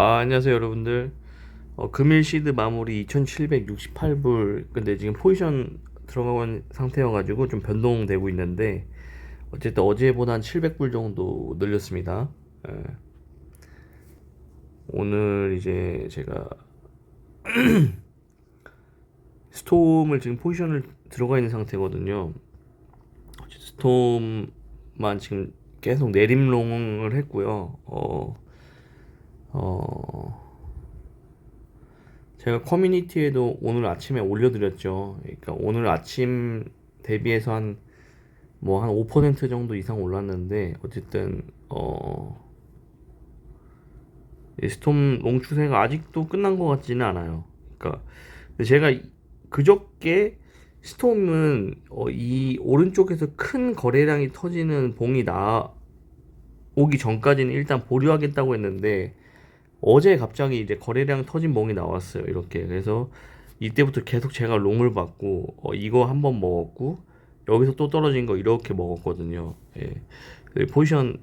아, 안녕하세요, 여러분들. 어, 금일 시드 마무리 2,768불. 근데 지금 포지션 들어가고 있는 상태여가지고 좀 변동되고 있는데, 어쨌든 어제보다 한 700불 정도 늘렸습니다. 예. 오늘 이제 제가 스톰을 지금 포지션을 들어가 있는 상태거든요. 스톰만 지금 계속 내림롱을 했고요. 어, 어, 제가 커뮤니티에도 오늘 아침에 올려드렸죠. 그러니까 오늘 아침 대비해서 한, 뭐, 한 5% 정도 이상 올랐는데, 어쨌든, 어, 이 스톰 롱 추세가 아직도 끝난 것 같지는 않아요. 그러니까, 제가 이- 그저께 스톰은, 어, 이 오른쪽에서 큰 거래량이 터지는 봉이 나오기 전까지는 일단 보류하겠다고 했는데, 어제 갑자기 이제 거래량 터진 멍이 나왔어요. 이렇게. 그래서 이때부터 계속 제가 롱을 받고 어, 이거 한 번 먹었고 여기서 또 떨어진 거 이렇게 먹었거든요. 예. 그 포지션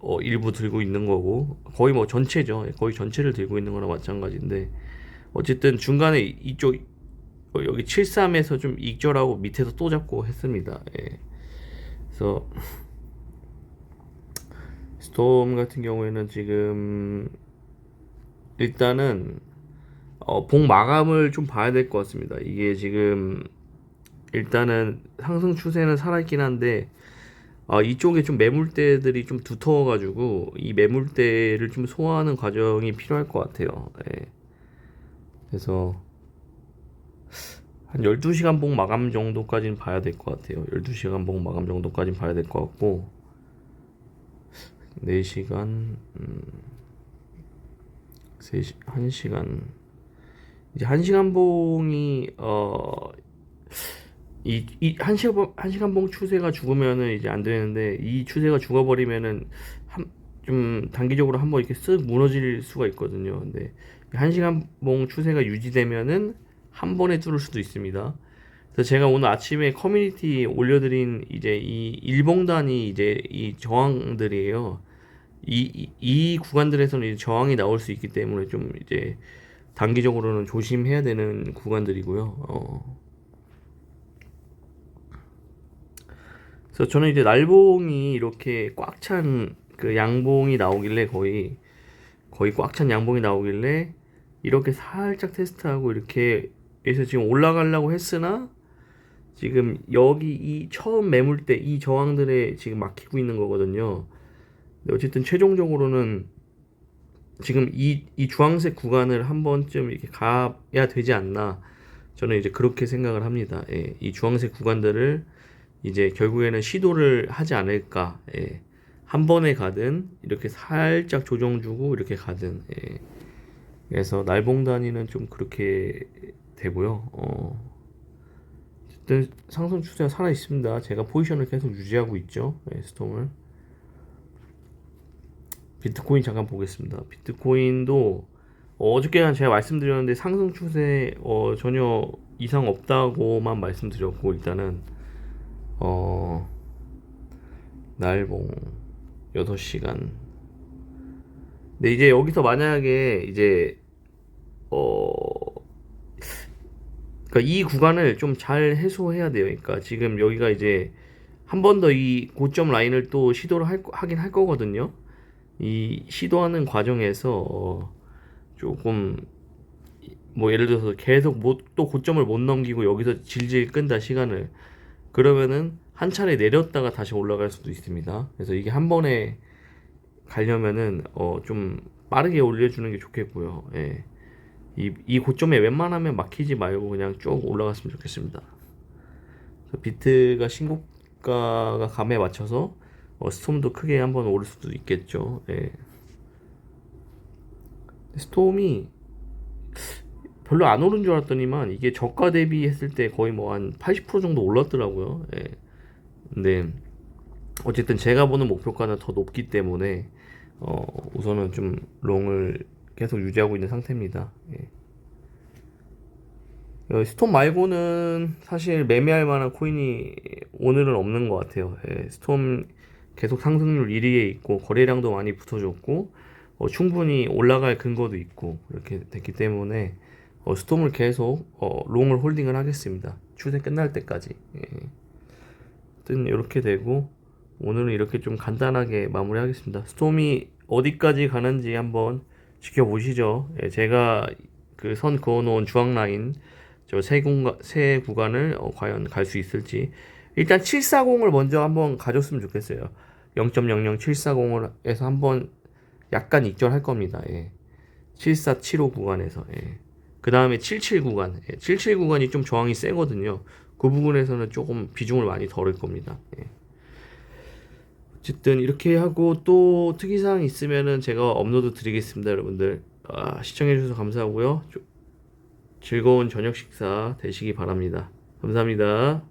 어, 일부 들고 있는 거고 거의 뭐 전체죠. 예, 거의 전체를 들고 있는 거나 마찬가지인데 어쨌든 중간에 이쪽 어, 여기 73에서 좀 익절하고 밑에서 또 잡고 했습니다. 예. 그래서 스톰 같은 경우에는 지금 일단은 어, 봉 마감을 좀 봐야 될 것 같습니다. 이게 지금 일단은 상승 추세는 살아있긴 한데 아, 이쪽에 좀 매물대들이 좀 두터워가지고 이 매물대를 좀 소화하는 과정이 필요할 것 같아요. 예. 그래서 한 12시간 봉 마감 정도까지는 봐야 될 것 같아요. 12시간 봉 마감 정도까지는 봐야 될 것 같고 4시간 음, 3시, 1시간 이제 1시간 봉이 어 이, 이, 한 시간, 봉- 한 시간 봉 추세가 죽으면은 이제 안 되는데, 이 추세가 죽어버리면은, 한, 좀 단기적으로 한번 이렇게 쓱 무너질 수가 있거든요. 근데, 한 시간 봉 추세가 유지되면은, 한 번에 뚫을 수도 있습니다. 그래서 제가 오늘 아침에 커뮤니티 올려드린 이제 이 일봉단이 이제 이 저항들이에요. 이, 이, 이 구간들에서는 저항이 나올 수 있기 때문에 좀 이제 단기적으로는 조심해야 되는 구간들이고요. 어. 그래서 저는 이제 날봉이 이렇게 꽉 찬 그 양봉이 나오길래 거의 거의 꽉 찬 양봉이 나오길래 이렇게 살짝 테스트하고 이렇게 해서 지금 올라가려고 했으나 지금 여기 이 처음 매물대 이 저항들에 지금 막히고 있는 거거든요. 근데 어쨌든 최종적으로는 지금 이, 이 주황색 구간을 한 번쯤 이렇게 가야 되지 않나 저는 이제 그렇게 생각을 합니다. 예, 이 주황색 구간들을 이제 결국에는 시도를 하지 않을까. 예. 한 번에 가든 이렇게 살짝 조정 주고 이렇게 가든. 예. 그래서 날봉 단위는 좀 그렇게 되고요. 어. 어쨌든 상승 추세가 살아 있습니다. 제가 포지션을 계속 유지하고 있죠. 예, 스톰을. 비트코인 잠깐 보겠습니다. 비트코인도 어저께 제가 말씀드렸는데 상승 추세 어, 전혀 이상 없다고만 말씀드렸고 일단은 어 날봉 6시간 근데 이제 여기서 만약에 이제 어 그러니까 이 구간을 좀 잘 해소해야 돼요. 그러니까 지금 여기가 이제 한 번 더 이 고점 라인을 또 시도를 할, 하긴 할 거거든요. 이 시도하는 과정에서 어, 조금 뭐 예를 들어서 계속 못, 또 고점을 못 넘기고 여기서 질질 끈다 시간을 그러면은 한 차례 내렸다가 다시 올라갈 수도 있습니다. 그래서 이게 한 번에 가려면은 어 좀 빠르게 올려주는 게 좋겠고요. 예. 이, 이 고점에 웬만하면 막히지 말고 그냥 쭉 올라갔으면 좋겠습니다. 비트가 신고가가 감에 맞춰서 어, 스톰도 크게 한번 오를 수도 있겠죠. 예. 스톰이 별로 안 오른 줄 알았더니만 이게 저가 대비했을 때 거의 뭐 한 80% 정도 올랐더라고요. 예. 근데 어쨌든 제가 보는 목표가는 더 높기 때문에 어, 우선은 좀 롱을 계속 유지하고 있는 상태입니다. 예. 어, 스톰 말고는 사실 매매할 만한 코인이 오늘은 없는 것 같아요. 예, 스톰 계속 상승률 1위에 있고 거래량도 많이 붙어줬고 어, 충분히 올라갈 근거도 있고 이렇게 됐기 때문에 어, 스톰을 계속 어, 롱을 홀딩을 하겠습니다. 추세 끝날 때까지. 예. 이렇게 되고 오늘은 이렇게 좀 간단하게 마무리하겠습니다. 스톰이 어디까지 가는지 한번 지켜보시죠. 예, 제가 그 선 그어놓은 주황 라인 저세 공간 세 구간을 어, 과연 갈 수 있을지 일단 740을 먼저 한번 가졌으면 좋겠어요. 0.00740을 해서 한번 약간 익절할 겁니다. 예. 7475 구간에서 예. 그 다음에 77 구간 예. 77 구간이 좀 저항이 세거든요. 그 부분에서는 조금 비중을 많이 덜을 겁니다. 예. 어쨌든 이렇게 하고 또 특이사항 있으면은 제가 업로드 드리겠습니다, 여러분들. 아, 시청해주셔서 감사하고요. 조- 즐거운 저녁 식사 되시기 바랍니다. 감사합니다.